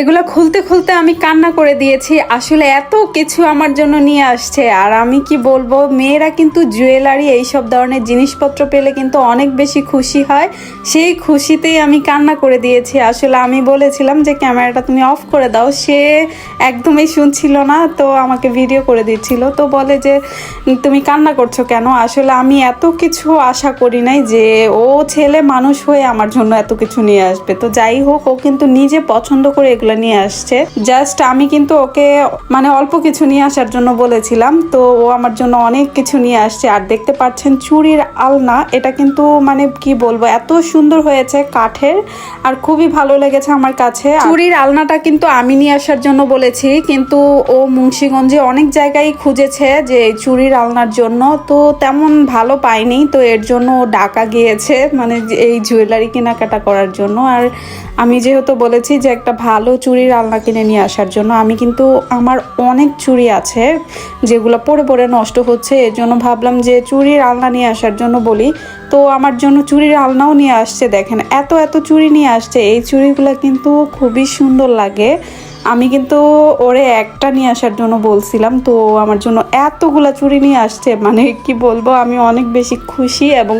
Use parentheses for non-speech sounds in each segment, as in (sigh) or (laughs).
এগুলো খুলতে খুলতে আমি কান্না করে দিয়েছি। আসলে এত কিছু আমার জন্য নিয়ে আসছে। আর আমি কি বলব, মেয়েরা কিন্তু জুয়েলারি এইসব ধরনের জিনিসপত্র পেলে কিন্তু অনেক বেশি খুশি হয়। সেই খুশিতেই আমি কান্না করে দিয়েছি। আসলে আমি বলেছিলাম যে, ক্যামেরাটা তুমি অফ করে দাও। সে একদমই শুনছিল না, তো আমাকে ভিডিও করে দিচ্ছিল। তো বলে যে, তুমি কান্না করছ কেন? আসলে আমি এত কিছু আশা করি নাই যে, ও ছেলে মানুষ হয়ে আমার জন্য এত কিছু নিয়ে আসবে। তো যাই হোক, ও কিন্তু নিজে পছন্দ করে এগুলো নিয়ে আসছে। জাস্ট আমি কিন্তু ওকে মানে অল্প কিছু নিয়ে আসার জন্য বলেছিলাম। তো ও আমার জন্য অনেক কিছু নিয়ে আসছে। আর দেখতে পাচ্ছেন চুরির আলনা। এটা কিন্তু মানে কি বলব, এত সুন্দর হয়েছে কাঠের। আর খুবই ভালো লেগেছে আমার কাছে। চুরির আলনাটা কিন্তু আমি নিয়ে আসার জন্য বলেছি। কিন্তু ও মুন্সিগঞ্জে অনেক জায়গায় খুঁজেছে যে চুরির আলনার জন্য। তো তেমন ভালো পাইনি তো এর জন্য ও ডাকা গিয়েছে মানে এই জুয়েলারি কেনাকাটা করার জন্য। আর আমি যেহেতু বলেছি যে একটা ভালো চুরির আলনা কিনে নিয়ে আসার জন্য, আমি কিন্তু আমার অনেক চুড়ি আছে যেগুলো পরে পরে নষ্ট হচ্ছে, এর জন্য ভাবলাম যে চুড়ির আলনা নিয়ে আসার জন্য বলি। তো আমার জন্য চুড়ির আলনাও নিয়ে আসছে, দেখেন, এত এত চুড়ি নিয়ে আসছে, এই চুড়িগুলো কিন্তু খুবই সুন্দর লাগে। আমি কিন্তু ওরে একটা নিয়ে আসার জন্য বলছিলাম, তো আমার জন্য এতগুলা চুড়ি নিয়ে আসছে মানে কি বলব, আমি অনেক বেশি খুশি এবং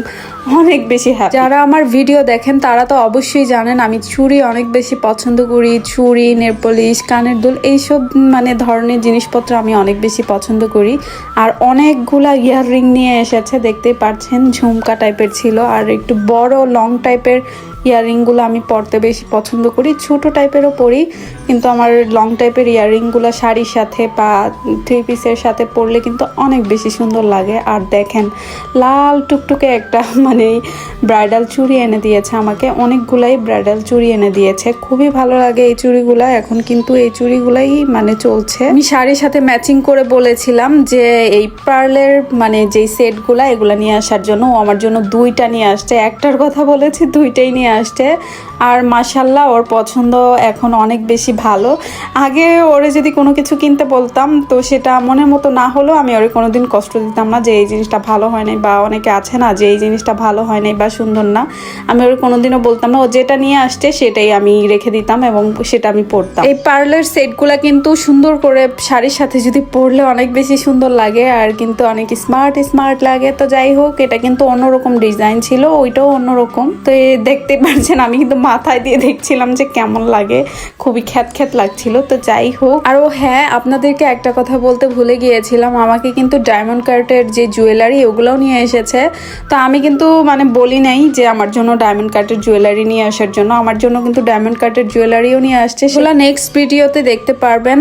অনেক বেশি হ্যাপি যারা আমার ভিডিও দেখেন, তারা তো অবশ্যই জানেন, আমি চুড়ি অনেক বেশি পছন্দ করি, চুড়ি নেলপলিশ কানের দুল, এইসব মানে ধরনের জিনিসপত্র আমি অনেক বেশি পছন্দ করি। আর অনেকগুলা ইয়াররিং নিয়ে এসেছে, দেখতেই পাচ্ছেন, ঝুমকা টাইপের ছিল, আর একটু বড় লং টাইপের ইয়াররিংগুলো আমি পরতে বেশি পছন্দ করি। ছোট টাইপেরও পরি, কিন্তু আমার লং টাইপের ইয়াররিংগুলো শাড়ির সাথে বা থ্রি পিসের সাথে পরলে কিন্তু অনেক বেশি সুন্দর লাগে। আর দেখেন, লাল টুকটুকে একটা (laughs) মানে ব্রাইডাল চুড়ি এনে দিয়েছে আমাকে। অনেকগুলাই ব্রাইডাল চুড়ি এনে দিয়েছে। খুবই ভালো লাগে এই চুড়িগুলা। এখন কিন্তু এই চুড়িগুলাই মানে চলছে। আমি শাড়ির সাথে ম্যাচিং করে বলেছিলাম যে এই পার্লের মানে যেই সেটগুলো এগুলো নিয়ে আসার জন্য আমার জন্য দুইটা নিয়ে আসছে। একটার কথা বলেছি, দুইটাই নিয়ে আসছে আর মাসাল্লাহ ওর পছন্দ এখন অনেক বেশি ভালো। আগে ওরে যদি কোনো কিছু কিনতে বলতাম, তো সেটা মনের মতো না হলেও আমি ওরে কোনোদিন কষ্ট দিতাম না যে এই জিনিসটা ভালো হয় নাই বা অনেকে আছে না যে এই জিনিসটা ভালো হয় নাই বা সুন্দর না। আমি ওরে কোনোদিনও বলতাম না, ও যেটা নিয়ে আসছে সেটাই আমি রেখে দিতাম এবং সেটা আমি পরতাম। এই পার্লের সেটগুলো কিন্তু সুন্দর করে শাড়ির সাথে যদি পরলে অনেক বেশি সুন্দর লাগে আর কিন্তু অনেক স্মার্ট স্মার্ট লাগে। তো যাই হোক, এটা কিন্তু অন্যরকম ডিজাইন ছিল, ওইটাও অন্যরকম। তো দেখতে পারছেন, আমি কিন্তু মাথায় দিয়ে দেখছিলাম যে কেমন লাগে। খুবই খ্যাত খ্যাত লাগছিল, তো যাই হোক। আরও হ্যাঁ আপনাদেরকে একটা কথা বলতে ভুলে গিয়েছিলাম, আমাকে কিন্তু ডায়মন্ড কার্টের যে জুয়েলারি ওগুলোও নিয়ে এসেছে। তো আমি কিন্তু মানে বলি নাই যে আমার জন্য ডায়মন্ড কার্টের জুয়েলারি নিয়ে আসার জন্য, আমার জন্য কিন্তু ডায়মন্ড কার্টের জুয়েলারিও নিয়ে আসছে। সেগুলো নেক্সট ভিডিওতে দেখতে পারবেন।